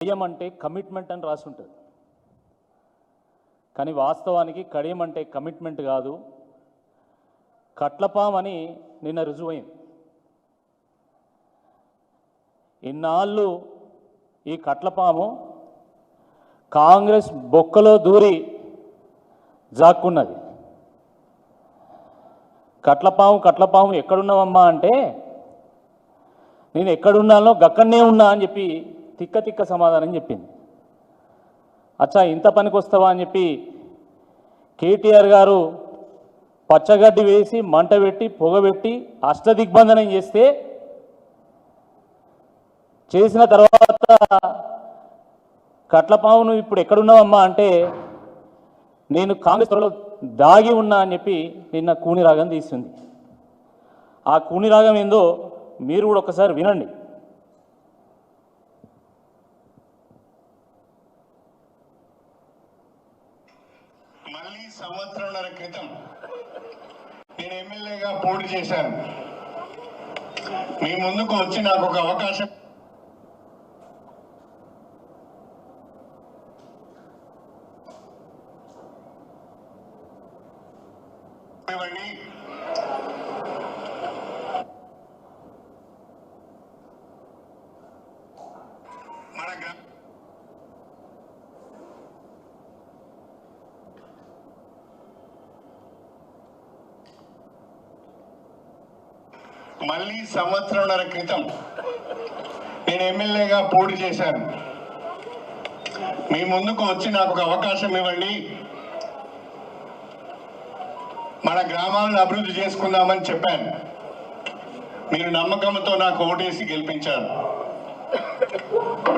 కడియం అంటే కమిట్మెంట్ అని రాసి ఉంటుంది కానీ వాస్తవానికి కడియం అంటే కమిట్మెంట్ కాదు. కట్లపాం అని నిన్న రుజువైంది. ఇన్నాళ్ళు ఈ కట్లపాము కాంగ్రెస్ బొక్కలో దూరి జాక్కున్నది. కట్లపాము కట్లపాము ఎక్కడున్నావమ్మా అంటే నేను ఎక్కడున్నానో గక్కడనే ఉన్నా అని చెప్పి తిక్క తిక్క సమాధానం చెప్పింది. అచ్చా ఇంత పనికి వస్తావా అని చెప్పి కేటీఆర్ గారు పచ్చగడ్డి వేసి మంట పెట్టి పొగబెట్టి అష్టదిగ్బంధనం చేస్తే చేసిన తర్వాత కట్లపావును ఇప్పుడు ఎక్కడున్నావమ్మా? అంటే నేను కాంగ్రెస్ త్వరలో దాగి ఉన్నా అని చెప్పి నిన్న కూని రాగం తీసింది. ఆ కూని రాగం ఏందో మీరు కూడా ఒకసారి వినండి మళ్ళీ సంవత్సరంన్నర క్రితం నేను ఎమ్మెల్యేగా పోటీ చేశాను మీ ముందుకు వచ్చి నాకు ఒక అవకాశం ఇవ్వండి. మళ్ళీ సంవత్సరంన్నర క్రితం నేను ఎమ్మెల్యేగా పోటీ చేశాను. మీ ముందుకు వచ్చి నాకు ఒక అవకాశం ఇవ్వండి. మన గ్రామాలను అభివృద్ధి చేసుకుందామని చెప్పాను. మీరు నమ్మకంతో నాకు ఓటేసి గెలిపించారు.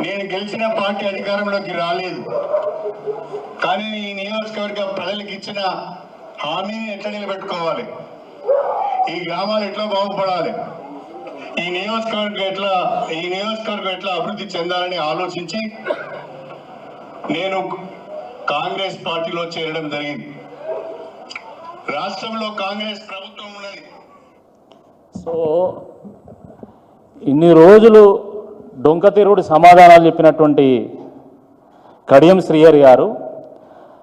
నేను గెలిచిన పార్టీ అధికారంలోకి రాలేదు. కానీ ఈ నియోజకవర్గ ప్రజలకు ఇచ్చిన హామీని ఎట్లా నిలబెట్టుకోవాలి? ఈ గ్రామాలు ఎట్లా బాగుపడాలి? ఈ నియోజకవర్గం ఎట్లా ఈ నియోజకవర్గం ఎట్లా అభివృద్ధి చెందాలని ఆలోచించి నేను కాంగ్రెస్ పార్టీలో చేరడం జరిగింది. రాష్ట్రంలో కాంగ్రెస్ ప్రభుత్వం ఉన్నది. సో ఇన్ని రోజులు డొంకతీరుడు సమాధానాలు చెప్పినటువంటి కడియం శ్రీహరి గారు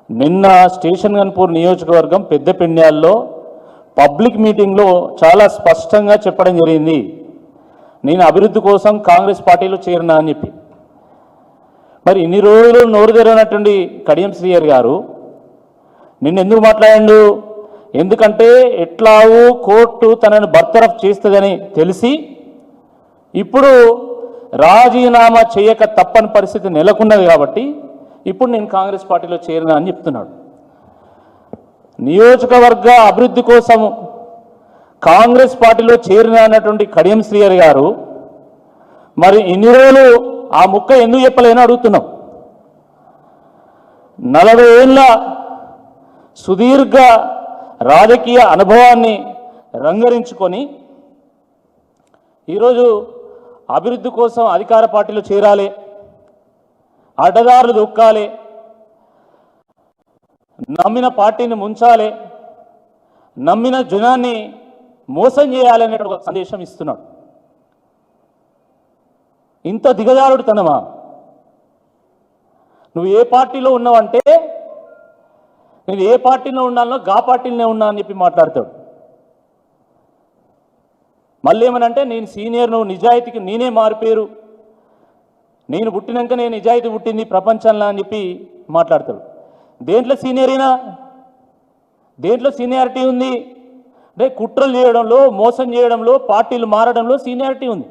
నిన్న స్టేషన్ గన్పూర్ నియోజకవర్గం పెద్దపెండ్యాల్లో పబ్లిక్ మీటింగ్లో చాలా స్పష్టంగా చెప్పడం జరిగింది. నేను అభివృద్ధి కోసం కాంగ్రెస్ పార్టీలో చేరినా అని చెప్పి. మరి ఇన్ని రోజులు నోరు తెరవనటువంటి కడియం శ్రీయర్ గారు నిన్న ఎందుకు మాట్లాడిండు? ఎందుకంటే ఎట్లాగూ కోర్టు తనను బర్తరఫ్ చేస్తుందని తెలిసి ఇప్పుడు రాజీనామా చేయక తప్పని పరిస్థితి నెలకొన్నది కాబట్టి ఇప్పుడు నేను కాంగ్రెస్ పార్టీలో చేరినా అని చెప్తున్నాడు. నియోజకవర్గ అభివృద్ధి కోసం కాంగ్రెస్ పార్టీలో చేరిన అన్నటువంటి కడియం శ్రీయర్ గారు మరి ఇన్ని రోజులు ఆ ముక్క ఎందుకు చెప్పలేని అడుగుతున్నాం. నలభై ఏళ్ళ సుదీర్ఘ రాజకీయ అనుభవాన్ని రంగరించుకొని ఈరోజు అభివృద్ధి కోసం అధికార పార్టీలో చేరాలి అడ్డదారులు దొక్కాలి నమ్మిన పార్టీని ముంచాలి నమ్మిన జనాన్ని మోసం చేయాలనే ఒక సందేశం ఇస్తున్నాడు. ఇంత దిగజారుడుతనమా? నువ్వు ఏ పార్టీలో ఉన్నావంటే నేను ఏ పార్టీలో ఉన్నానో గా పార్టీలోనే ఉన్నా అని చెప్పి మాట్లాడతాడు. మళ్ళీ ఏమనంటే నేను సీనియర్ నువ్వు నిజాయితీకి నేనే మారిపోయారు నేను పుట్టినాక నేను నిజాయితీ పుట్టింది ప్రపంచంలో అని చెప్పి మాట్లాడతాడు. దేంట్లో సీనియర్ అయినా? దేంట్లో సీనియారిటీ ఉంది? అంటే కుట్రలు చేయడంలో మోసం చేయడంలో పార్టీలు మారడంలో సీనియారిటీ ఉంది.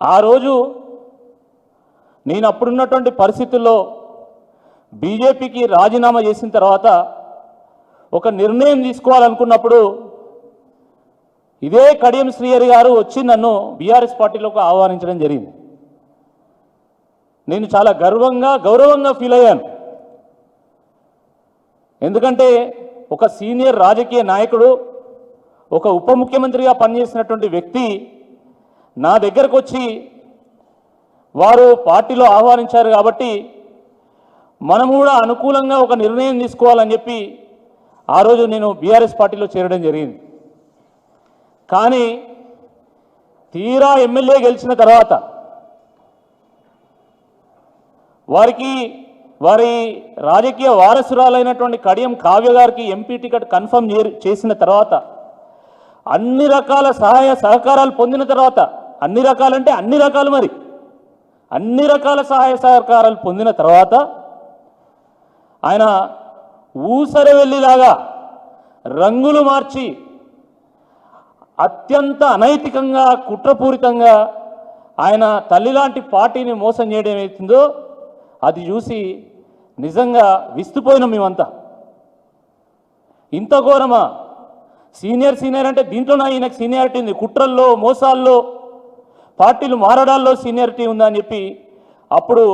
ఆ రోజు నేను అప్పుడున్నటువంటి పరిస్థితుల్లో బీజేపీకి రాజీనామా చేసిన తర్వాత ఒక నిర్ణయం తీసుకోవాలనుకున్నప్పుడు ఇదే కడియం శ్రీయర్ గారు వచ్చి నన్ను బీఆర్ఎస్ పార్టీలోకి ఆహ్వానించడం జరిగింది. నేను చాలా గర్వంగా గౌరవంగా ఫీల్ అయ్యాను. ఎందుకంటే ఒక సీనియర్ రాజకీయ నాయకుడు ఒక ఉప ముఖ్యమంత్రిగా పనిచేసినటువంటి వ్యక్తి నా దగ్గరకు వచ్చి వారు పార్టీలో ఆహ్వానించారు కాబట్టి మనం కూడా అనుకూలంగా ఒక నిర్ణయం తీసుకోవాలని చెప్పి ఆ రోజు నేను బీఆర్ఎస్ పార్టీలో చేరడం జరిగింది. కానీ తీరా ఎమ్మెల్యే గెలిచిన తర్వాత వారికి వారి రాజకీయ వారసురాలైనటువంటి కడియం కావ్య గారికి ఎంపీ టికెట్ కన్ఫర్మ్ చే- చేసిన తర్వాత అన్ని రకాల సహాయ సహకారాలు పొందిన తర్వాత అన్ని రకాలంటే అన్ని రకాలు మరి అన్ని రకాల సహాయ సహకారాలు పొందిన తర్వాత ఆయన ఊసరవెల్లిలాగా రంగులు మార్చి అత్యంత అనైతికంగా కుట్రపూరితంగా ఆయన తల్లిలాంటి పార్టీని మోసం చేయడం ఏమవుతుందో అది చూసి నిజంగా విస్తుపోయినాం మేమంతా. ఇంత ఘోరమా? సీనియర్ సీనియర్ అంటే దీంట్లోనే ఈయనకు సీనియారిటీ ఉంది. కుట్రల్లో మోసాల్లో పార్టీలు మారడాల్లో సీనియారిటీ ఉందా అని చెప్పి అప్పుడు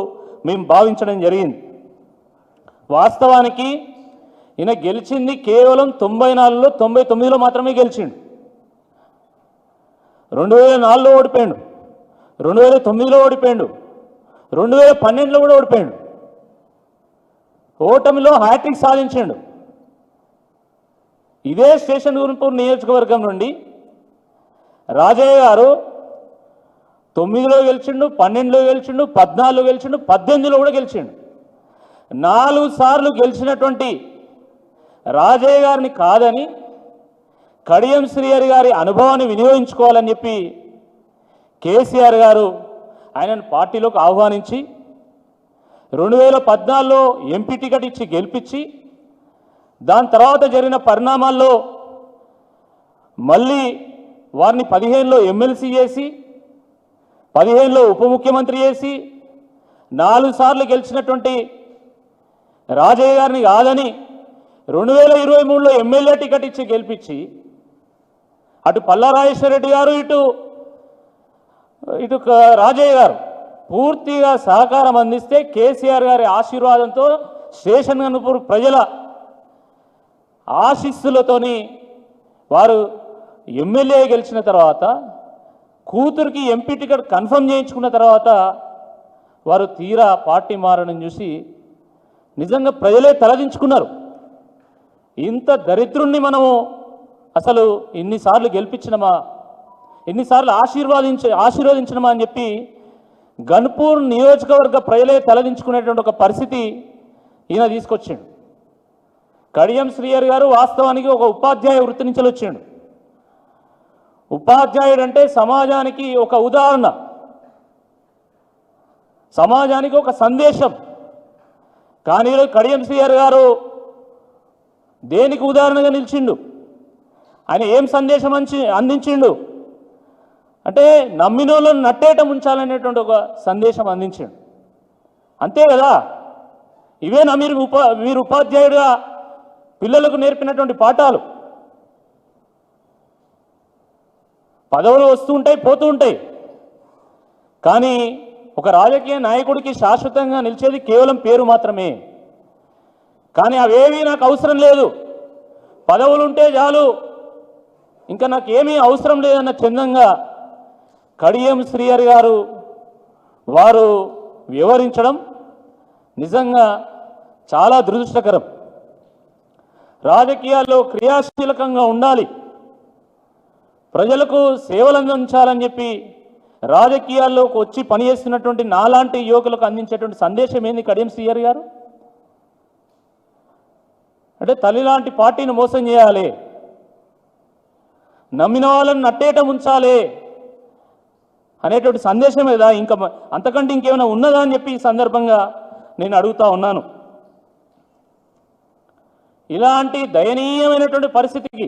మేము భావించడం జరిగింది. వాస్తవానికి ఈయన గెలిచింది కేవలం తొంభై నాలుగులో తొంభై తొమ్మిదిలో మాత్రమే గెలిచిండు. రెండు వేల నాలుగులో ఓడిపోయాడు. రెండు వేల తొమ్మిదిలో ఓడిపోయాడు. రెండు వేల పన్నెండులో కూడా ఓడిపోయాడు. ఓటమిలో హ్యాట్రిక్ సాధించాడు. ఇదే స్టేషన్ గురింపూర్ నియోజకవర్గం నుండి రాజయ్య గారు తొమ్మిదిలో గెలిచిండు పన్నెండులో గెలిచిండు పద్నాలుగులో గెలిచిండు పద్దెనిమిదిలో కూడా గెలిచిండు. నాలుగు సార్లు గెలిచినటువంటి రాజయ్య గారిని కాదని కడియం శ్రీహరి గారి అనుభవాన్ని వినియోగించుకోవాలని చెప్పి కేసీఆర్ గారు ఆయనను పార్టీలోకి ఆహ్వానించి రెండు వేల పద్నాలుగులో ఎంపీ టికెట్ ఇచ్చి గెలిపించి దాని తర్వాత జరిగిన పరిణామాల్లో మళ్ళీ వారిని పదిహేనులో ఎమ్మెల్సీ చేసి పదిహేనులో ఉప ముఖ్యమంత్రి చేసి నాలుగు సార్లు గెలిచినటువంటి రాజయ్య గారిని కాదని రెండు వేల ఇరవై మూడులో ఎమ్మెల్యే టికెట్ ఇచ్చి గెలిపించి అటు పల్లారాజేశ్వర రెడ్డి గారు ఇటు ఇటు ఒక రాజయ్య గారు. పూర్తిగా సహకారం అందిస్తే కేసీఆర్ గారి ఆశీర్వాదంతో స్టేషన్ గన్పూర్ ప్రజల ఆశీస్సులతోని వారు ఎమ్మెల్యే గెలిచిన తర్వాత కూతురికి ఎంపీ టికెట్ కన్ఫర్మ్ చేయించుకున్న తర్వాత వారు తీరా పార్టీ మారడం చూసి నిజంగా ప్రజలే తలదించుకున్నారు. ఇంత దరిద్రుణ్ణి మనము అసలు ఇన్నిసార్లు గెలిపించినమా? ఎన్నిసార్లు ఆశీర్వాదించ ఆశీర్వదించినమా అని చెప్పి గన్పూర్ నియోజకవర్గ ప్రజలే తలదించుకునేటువంటి ఒక పరిస్థితి ఈయన తీసుకొచ్చాడు. కడియం శ్రీయర్ గారు వాస్తవానికి ఒక ఉపాధ్యాయ వృత్తి నుంచి వచ్చాడు. ఉపాధ్యాయుడు అంటే సమాజానికి ఒక ఉదాహరణ. సమాజానికి ఒక సందేశం. కానీ ఈరోజు కడియం శ్రీయర్ గారు దేనికి ఉదాహరణగా నిలిచిండు? ఆయన ఏం సందేశం అంచి అందించిండు? అంటే నమ్మినోళ్ళను నట్టేట ఉంచాలనేటువంటి ఒక సందేశం అందించాడు. అంతే కదా? ఇవేనా మీరు ఉపా మీరు ఉపాధ్యాయుడిగా పిల్లలకు నేర్పినటువంటి పాఠాలు. పదవులు వస్తూ ఉంటాయి పోతూ ఉంటాయి. కానీ ఒక రాజకీయ నాయకుడికి శాశ్వతంగా నిలిచేది కేవలం పేరు మాత్రమే. కానీ అవేమీ నాకు అవసరం లేదు. పదవులు ఉంటే చాలు. ఇంకా నాకు ఏమీ అవసరం లేదన్న చందంగా కడియం శ్రీయర్ గారు వారు వివరించడం నిజంగా చాలా దురదృష్టకరం. రాజకీయాల్లో క్రియాశీలకంగా ఉండాలి. ప్రజలకు సేవలు అందించాలని చెప్పి రాజకీయాల్లోకి వచ్చి పనిచేస్తున్నటువంటి నాలాంటి యువకులకు అందించేటువంటి సందేశం ఏంది కడియం శ్రీయర్ గారు? అంటే తల్లి లాంటి పార్టీని మోసం చేయాలి. నమ్మిన వాళ్ళని నట్టేట ఉంచాలి. అనేటువంటి సందేశం లేదా ఇంకా అంతకంటే ఇంకేమైనా ఉన్నదా అని చెప్పి ఈ సందర్భంగా నేను అడుగుతా ఉన్నాను. ఇలాంటి దయనీయమైనటువంటి పరిస్థితికి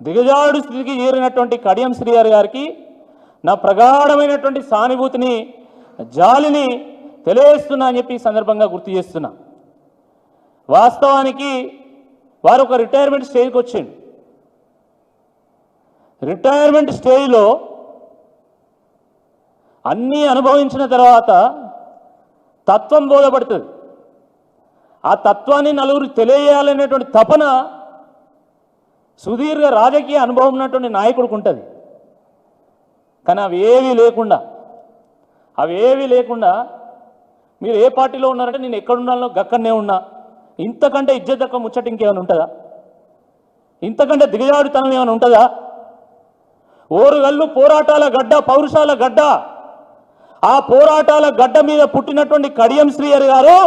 దిగజాడు స్థితికి చేరినటువంటి కడియం శ్రీహరి గారికి నా ప్రగాఢమైనటువంటి సానుభూతిని జాలిని తెలియజేస్తున్నా అని చెప్పి ఈ సందర్భంగా గుర్తు చేస్తున్నా. వాస్తవానికి వారు ఒక రిటైర్మెంట్ స్టేజ్కి వచ్చిండు. రిటైర్మెంట్ స్టేజ్లో అన్నీ అనుభవించిన తర్వాత తత్వం బోధపడుతుంది. ఆ తత్వాన్ని నలుగురు తెలియజేయాలనేటువంటి తపన సుదీర్ఘ రాజకీయ అనుభవం ఉన్నటువంటి నాయకుడికి ఉంటుంది. కానీ అవి లేకుండా అవి లేకుండా మీరు ఏ పార్టీలో ఉన్నారంటే నేను ఎక్కడ ఉన్నానో గక్కడనే ఉన్నా ఇంతకంటే ఇజ్జత్ తక్కువ ముచ్చట ఇంకేమైనా ఉంటుందా? ఇంతకంటే దిగజాడుతనం ఏమైనా ఉంటుందా? ఓరుగల్లు పోరాటాల గడ్డ పౌరుషాల గడ్డ ఆ పోరాటాల గడ్డ మీద పుట్టినటువంటి కడియం శ్రీయర్ గారు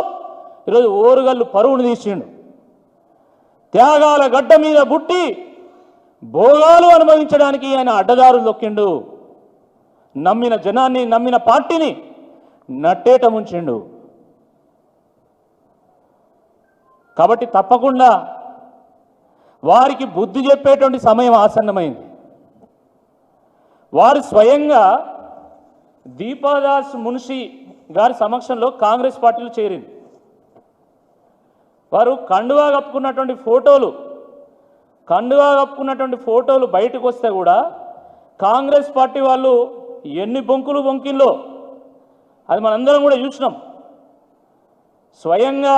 ఈరోజు ఓరుగల్లు పరువును తీసిండు. త్యాగాల గడ్డ మీద పుట్టి భోగాలు అనుభవించడానికి ఆయన అడ్డదారులు దొక్కిండు. నమ్మిన జనాన్ని నమ్మిన పార్టీని నట్టేట ముంచిండు. కాబట్టి తప్పకుండా వారికి బుద్ధి చెప్పేటువంటి సమయం ఆసన్నమైంది. వారు స్వయంగా దీపాదాస్ మున్షి గారి సమక్షంలో కాంగ్రెస్ పార్టీలో చేరింది. వారు కండువా కప్పుకున్నటువంటి ఫోటోలు కండువా కప్పుకున్నటువంటి ఫోటోలు బయటకు వస్తే కూడా కాంగ్రెస్ పార్టీ వాళ్ళు ఎన్ని బొంకులు బొంకిల్లో అది మనందరం కూడా చూసినాం. స్వయంగా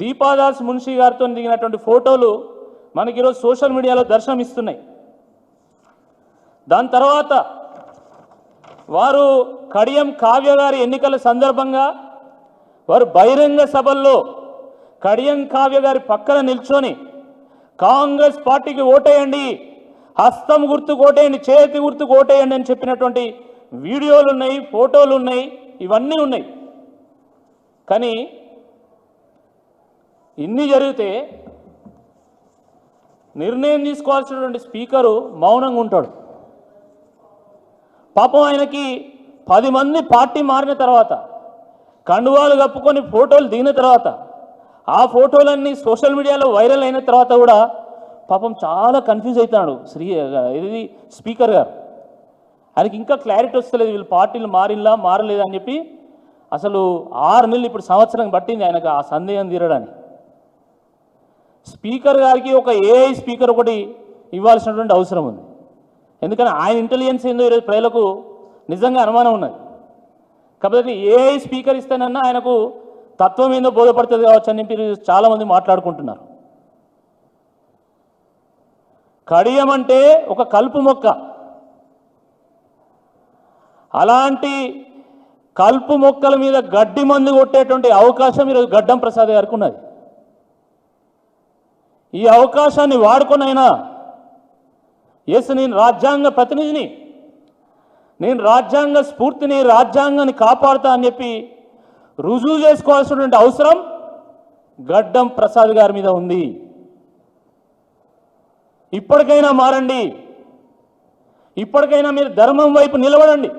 దీపాదాస్ మున్షి గారితో దిగినటువంటి ఫోటోలు మనకి ఈరోజు సోషల్ మీడియాలో దర్శనమిస్తున్నాయి. దాని తర్వాత వారు కడియం కావ్య గారి ఎన్నికల సందర్భంగా వారు బహిరంగ సభల్లో కడియం కావ్య గారి పక్కన నిల్చొని కాంగ్రెస్ పార్టీకి ఓటేయండి హస్తం గుర్తుకు ఓటేయండి చేతి గుర్తుకు ఓటేయండి అని చెప్పినటువంటి వీడియోలు ఉన్నాయి ఫోటోలు ఉన్నాయి ఇవన్నీ ఉన్నాయి. కానీ ఇన్ని జరిగితే నిర్ణయం తీసుకోవాల్సినటువంటి స్పీకరు మౌనంగా ఉంటాడు. పాపం ఆయనకి పది మంది పార్టీ మారిన తర్వాత కండువాలు కప్పుకొని ఫోటోలు దిగిన తర్వాత ఆ ఫోటోలన్నీ సోషల్ మీడియాలో వైరల్ అయిన తర్వాత కూడా పాపం చాలా కన్ఫ్యూజ్ అవుతున్నాడు శ్రీ ఇది స్పీకర్ గారు. ఆయనకి ఇంకా క్లారిటీ వస్తలేదు వీళ్ళు పార్టీలు మారిల్లా మారలేదు అని చెప్పి అసలు ఆరు నెలలు ఇప్పుడు సంవత్సరం పట్టింది ఆయనకు ఆ సందేహం తీరడానికి. స్పీకర్ గారికి ఒక ఏఐ స్పీకర్ ఒకటి ఇవ్వాల్సినటువంటి అవసరం ఉంది. ఎందుకని ఆయన ఇంటెలిజెన్స్ ఏందో ఈరోజు ప్రజలకు నిజంగా అనుమానం ఉన్నది. కాబట్టి ఏ స్పీకర్ ఇస్తేనన్నా ఆయనకు తత్వం ఏందో బోధపడుతుంది కావచ్చు అని చెప్పి చాలామంది మాట్లాడుకుంటున్నారు. కడియం అంటే ఒక కలుపు మొక్క. అలాంటి కలుపు మొక్కల మీద గడ్డి మందు కొట్టేటువంటి అవకాశం ఈరోజు గడ్డం ప్రసాద్ గారికి ఉన్నది. ఈ అవకాశాన్ని వాడుకొని అయినా ఎస్ నేను రాజ్యాంగ ప్రతినిధిని. నేను రాజ్యాంగ స్ఫూర్తిని రాజ్యాంగాన్ని కాపాడుతా అని చెప్పి రుజువు చేసుకోవాల్సినటువంటి అవసరం గడ్డం ప్రసాద్ గారి మీద ఉంది. ఇప్పటికైనా మారండి. ఇప్పటికైనా మీరు ధర్మం వైపు నిలబడండి.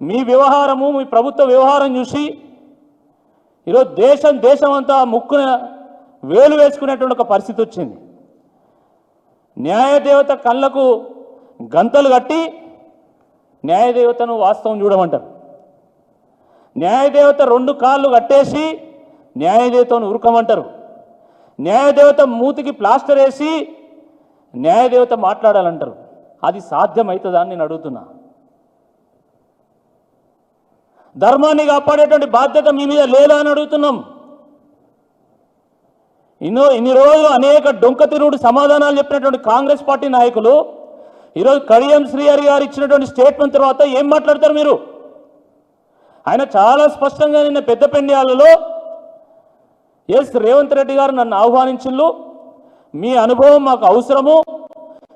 మీ వ్యవహారము మీ ప్రభుత్వ వ్యవహారం చూసి ఈరోజు దేశం దేశం అంతా ముక్కున వేలు వేసుకునేటువంటి ఒక పరిస్థితి వచ్చింది. న్యాయదేవత కళ్ళకు గంతలు కట్టి న్యాయదేవతను వాస్తవం చూడమంటారు. న్యాయదేవత రెండు కాళ్ళు కట్టేసి న్యాయదేవతను ఉరకమంటారు. న్యాయదేవత మూతికి ప్లాస్టర్ వేసి న్యాయదేవత మాట్లాడాలంటారు. అది సాధ్యమవుతుందా అని నేను అడుగుతున్నా. ధర్మాన్ని కాపాడేటువంటి బాధ్యత మీ మీద లేదా అని అడుగుతున్నాం. ఇన్నో ఇన్ని రోజులు అనేక డొంకతిరుడు సమాధానాలు చెప్పినటువంటి కాంగ్రెస్ పార్టీ నాయకులు ఈరోజు కడియం శ్రీహరి గారు ఇచ్చినటువంటి స్టేట్మెంట్ తర్వాత ఏం మాట్లాడతారు మీరు? ఆయన చాలా స్పష్టంగా నిన్న పెద్దపెండ్యాలలో ఎస్ రేవంత్ రెడ్డి గారు నన్ను ఆహ్వానించిల్లు మీ అనుభవం మాకు అవసరము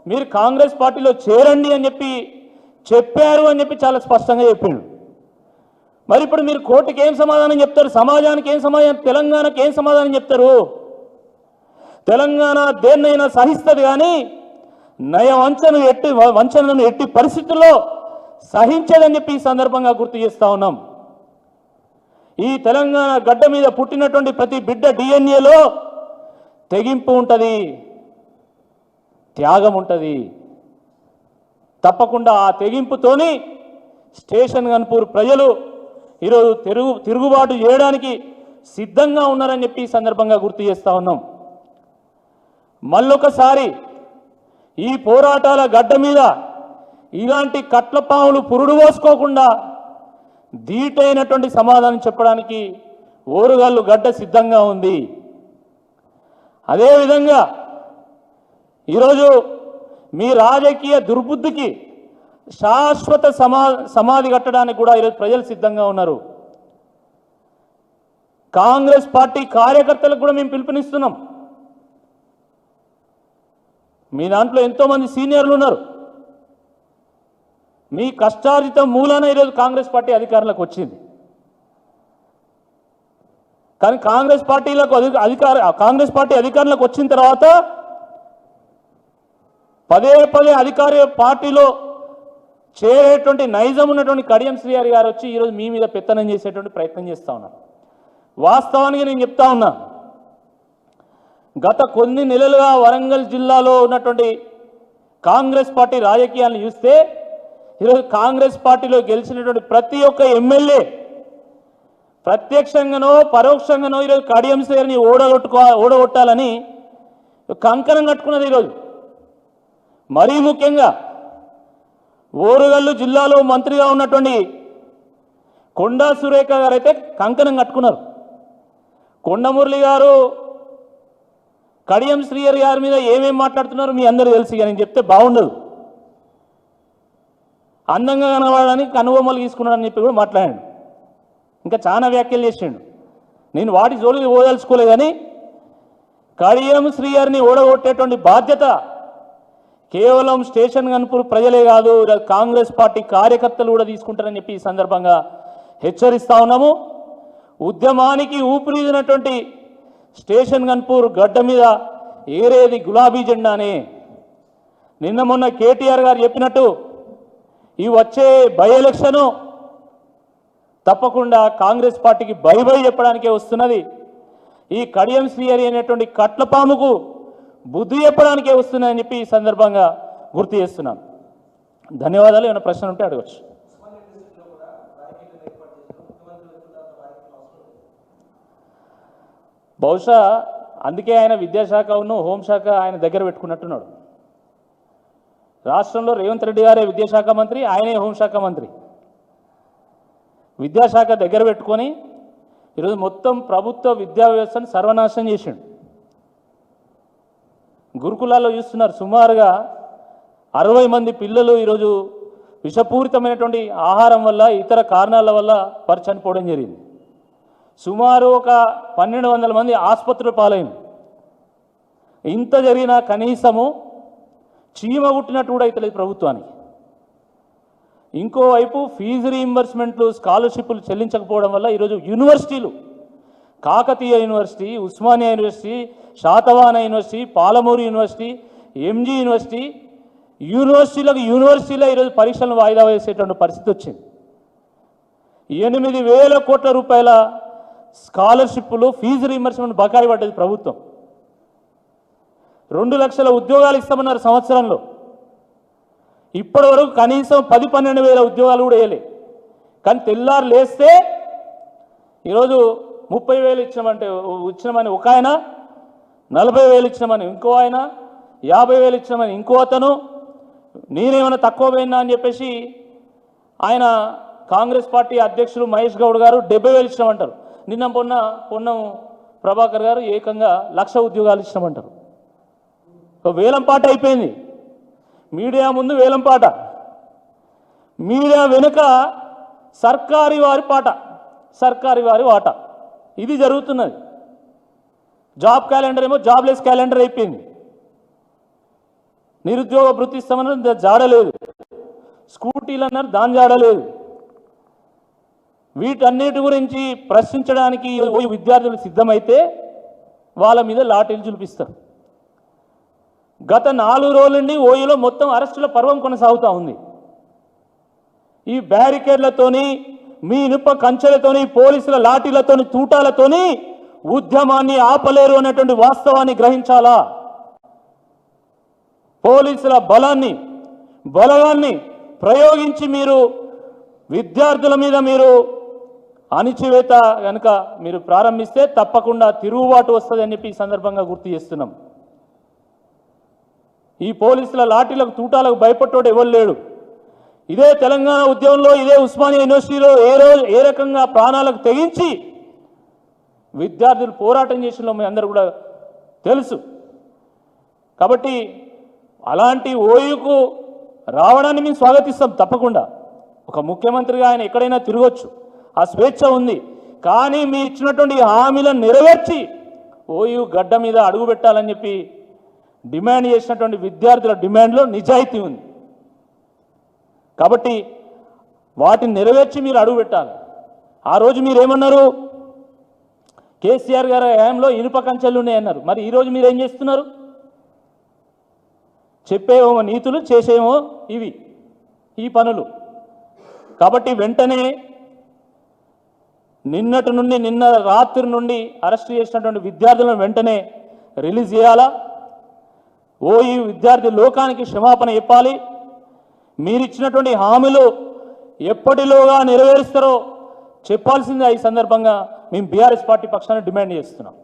మీరు కాంగ్రెస్ పార్టీలో చేరండి అని చెప్పి చెప్పారు అని చెప్పి చాలా స్పష్టంగా చెప్పిండు మరి ఇప్పుడు మీరు కోర్టుకి ఏం సమాధానం చెప్తారు? సమాజానికి ఏం సమాధానం తెలంగాణకి ఏం సమాధానం చెప్తారు? తెలంగాణ దేన్నైనా సహిస్తుంది కానీ నయ వంచన ఎట్టి వంచనను ఎట్టి పరిస్థితుల్లో సహించదని చెప్పి ఈ సందర్భంగా గుర్తు చేస్తా ఉన్నాం. ఈ తెలంగాణ గడ్డ మీద పుట్టినటువంటి ప్రతి బిడ్డ డిఎన్ఏలో తెగింపు ఉంటుంది త్యాగం ఉంటుంది. తప్పకుండా ఆ తెగింపుతోని స్టేషన్ గన్పూర్ ప్రజలు ఈరోజు తిరుగు తిరుగుబాటు చేయడానికి సిద్ధంగా ఉన్నారని చెప్పి ఈ సందర్భంగా గుర్తు చేస్తా ఉన్నాం. మళ్ళొకసారి ఈ పోరాటాల గడ్డ మీద ఇలాంటి కట్లపాములు పురుడు పోసుకోకుండా ధీటైనటువంటి సమాధానం చెప్పడానికి ఓరుగల్లు గడ్డ సిద్ధంగా ఉంది. అదేవిధంగా ఈరోజు మీ రాజకీయ దుర్బుద్ధికి శాశ్వత సమా సమాధి కట్టడానికి కూడా ఈరోజు ప్రజలు సిద్ధంగా ఉన్నారు. కాంగ్రెస్ పార్టీ కార్యకర్తలకు కూడా మేము పిలుపునిస్తున్నాం. మీ దాంట్లో ఎంతోమంది సీనియర్లు ఉన్నారు. మీ కష్టార్జితం మూలాన ఈరోజు కాంగ్రెస్ పార్టీ అధికారంలోకి వచ్చింది. కానీ కాంగ్రెస్ పార్టీలకు అధికార కాంగ్రెస్ పార్టీ అధికారంలోకి వచ్చిన తర్వాత పదే పదే అధికార పార్టీలో చేరేటువంటి నైజం ఉన్నటువంటి కడియం శ్రీహరి గారు వచ్చి ఈరోజు మీ మీద పెత్తనం చేసేటువంటి ప్రయత్నం చేస్తా ఉన్నారు. వాస్తవానికి నేను చెప్తా ఉన్నా గత కొన్ని నెలలుగా వరంగల్ జిల్లాలో ఉన్నటువంటి కాంగ్రెస్ పార్టీ రాజకీయాలను చూస్తే ఈరోజు కాంగ్రెస్ పార్టీలో గెలిచినటువంటి ప్రతి ఒక్క ఎమ్మెల్యే ప్రత్యక్షంగానో పరోక్షంగానో ఈరోజు కడియం శ్రీహరిని ఓడగొట్టుకో ఓడగొట్టాలని కంకణం కట్టుకున్నది ఈరోజు. మరీ ముఖ్యంగా ఓరుగల్లు జిల్లాలో మంత్రిగా ఉన్నటువంటి కొండా సురేఖ గారు అయితే కంకణం కట్టుకున్నారు. కొండమురళి గారు కడియం శ్రీయర్ గారి మీద ఏమేమి మాట్లాడుతున్నారో మీ అందరూ తెలుసు ఇక నేను చెప్తే బాగుండదు. అందంగా కనబడడానికి కనుబొమ్మలు తీసుకున్నాడని చెప్పి కూడా మాట్లాడాడు. ఇంకా చాలా వ్యాఖ్యలు చేసిండు. నేను వాటి జోలికి పోదలుచుకోలేదు కానీ కడియం శ్రీయర్ని ఓడగొట్టేటువంటి బాధ్యత కేవలం స్టేషన్ కనుపూర్ ప్రజలే కాదు కాంగ్రెస్ పార్టీ కార్యకర్తలు కూడా తీసుకుంటారని చెప్పి ఈ సందర్భంగా హెచ్చరిస్తా ఉన్నాము. ఉద్యమానికి ఊపిరిదినటువంటి స్టేషన్ గన్పూర్ గడ్డ మీద ఏరేది గులాబీ జెండానే. నిన్న మొన్న కేటీఆర్ గారు చెప్పినట్టు ఈ వచ్చే బై ఎలక్షను తప్పకుండా కాంగ్రెస్ పార్టీకి బై బై చెప్పడానికే వస్తున్నది. ఈ కడియం శ్రీహరి అనేటువంటి కట్లపాముకు బుద్ధి చెప్పడానికే వస్తున్నాయని చెప్పి ఈ సందర్భంగా గుర్తు చేస్తున్నాను. ధన్యవాదాలు. ఏమైనా ప్రశ్న ఉంటే అడగచ్చు. బహుశా అందుకే ఆయన విద్యాశాఖను హోంశాఖ ఆయన దగ్గర పెట్టుకున్నట్టున్నాడు. రాష్ట్రంలో రేవంత్ రెడ్డి గారే విద్యాశాఖ మంత్రి ఆయనే హోంశాఖ మంత్రి. విద్యాశాఖ దగ్గర పెట్టుకొని ఈరోజు మొత్తం ప్రభుత్వ విద్యా వ్యవస్థను సర్వనాశనం చేసిండు. గురుకులాల్లో చూస్తున్నారు సుమారుగా అరవై మంది పిల్లలు ఈరోజు విషపూరితమైనటువంటి ఆహారం వల్ల ఇతర కారణాల వల్ల వారు చనిపోవడం జరిగింది. సుమారు ఒక పన్నెండు వందల మంది ఆసుపత్రులు పాలైంది. ఇంత జరిగినా కనీసము చీమ పుట్టినట్టు కూడా అవుతలేదు ప్రభుత్వానికి. ఇంకోవైపు ఫీజు రీయింబర్స్మెంట్లు స్కాలర్షిప్లు చెల్లించకపోవడం వల్ల ఈరోజు యూనివర్సిటీలు Kakatiya university Osmania university Satavahana university Palamuru university MG university యూనివర్సిటీలకు యూనివర్సిటీలో ఈరోజు పరీక్షలను వాయిదా వేసేటువంటి పరిస్థితి వచ్చింది. ఎనిమిది వేల కోట్ల రూపాయల స్కాలర్షిప్లు ఫీజు రీయింబర్స్మెంట్ బకాయి పడ్డది ప్రభుత్వం. రెండు లక్షల ఉద్యోగాలు ఇస్తామన్నారు సంవత్సరంలో. ఇప్పటి వరకు కనీసం పది పన్నెండు వేల ఉద్యోగాలు కూడా వేయలే. కానీ తెల్లారు లేస్తే ఈరోజు ముప్పై వేలు ఇచ్చినామంటే ఇచ్చినామని ఒక ఆయన నలభై వేలు ఇచ్చినామని ఇంకో ఆయన యాభై వేలు ఇచ్చినామని ఇంకో అతను నేనేమైనా తక్కువ పోయినా అని చెప్పేసి ఆయన కాంగ్రెస్ పార్టీ అధ్యక్షులు మహేష్ గౌడ్ గారు డెబ్బై వేలు ఇచ్చినామంటారు. నిన్న పొన్న పొన్నం ప్రభాకర్ గారు ఏకంగా లక్ష ఉద్యోగాలు ఇచ్చినామంటారు. ఒక వేలం పాట అయిపోయింది. మీడియా ముందు వేలం పాట. మీడియా వెనుక సర్కారీ వారి పాట. సర్కారీ వారి వాట. ఇది జరుగుతున్నది. జాబ్ క్యాలెండర్ ఏమో జాబ్లెస్ క్యాలెండర్ అయిపోయింది. నిరుద్యోగ వృత్తి ఇస్తామన్నారు జాడలేదు స్కూటీలు అన్నారు దాని జాడలేదు వీటన్నిటి గురించి ప్రశ్నించడానికి విద్యార్థులు సిద్ధమైతే వాళ్ళ మీద లాఠీలు చూపిస్తారు. గత నాలుగు రోజుల నుండి ఓయూలో మొత్తం అరెస్టుల పర్వం కొనసాగుతూ ఉంది. ఈ బ్యారికేడ్లతోని మీ ఇనుప కంచెలతోని పోలీసుల లాఠీలతోని తూటాలతోని ఉద్యమాన్ని ఆపలేరు అనేటువంటి వాస్తవాన్ని గ్రహించాలా? పోలీసుల బలాన్ని బలగాన్ని ప్రయోగించి మీరు విద్యార్థుల మీద మీరు అణిచివేత కనుక మీరు ప్రారంభిస్తే తప్పకుండా తిరుగుబాటు వస్తుందని చెప్పి ఈ సందర్భంగా గుర్తు చేస్తున్నాం. ఈ పోలీసుల లాఠీలకు తూటాలకు భయపడ్డోడు ఎవరు లేడు. ఇదే తెలంగాణ ఉద్యమంలో ఇదే ఉస్మానియా యూనివర్సిటీలో ఏ రోజు ఏ రకంగా ప్రాణాలకు తెగించి విద్యార్థులు పోరాటం చేసిన మీ అందరూ కూడా తెలుసు. కాబట్టి అలాంటి ఓయుకు రావడాన్ని మేము స్వాగతిస్తాం తప్పకుండా. ఒక ముఖ్యమంత్రిగా ఆయన ఎక్కడైనా తిరగొచ్చు. ఆ స్వేచ్ఛ ఉంది. కానీ మీరు ఇచ్చినటువంటి హామీలను నెరవేర్చి ఓయు గడ్డ మీద అడుగు పెట్టాలని చెప్పి డిమాండ్ చేసినటువంటి విద్యార్థుల డిమాండ్లో నిజాయితీ ఉంది. కాబట్టి వాటిని నెరవేర్చి మీరు అడుగు పెట్టాలి. ఆ రోజు మీరు ఏమన్నారు? కేసీఆర్ గారి హయాంలో ఇనుప కంచెలు ఉన్నాయన్నారు. మరి ఈరోజు మీరు ఏం చేస్తున్నారు? చెప్పేమో నీతులు చేసేమో ఇవి ఈ పనులు. కాబట్టి వెంటనే నిన్నటి నుండి నిన్న రాత్రి నుండి అరెస్ట్ చేసినటువంటి విద్యార్థులను వెంటనే రిలీజ్ చేయాలా? ఓ ఈ విద్యార్థి లోకానికి క్షమాపణ చెప్పాలి. మీరు ఇచ్చినటువంటి హామీలు ఎప్పటిలోగా నెరవేరుస్తారో చెప్పాల్సిందే ఈ సందర్భంగా మేము బీఆర్ఎస్ పార్టీ పక్షాన్ని డిమాండ్ చేస్తున్నాం.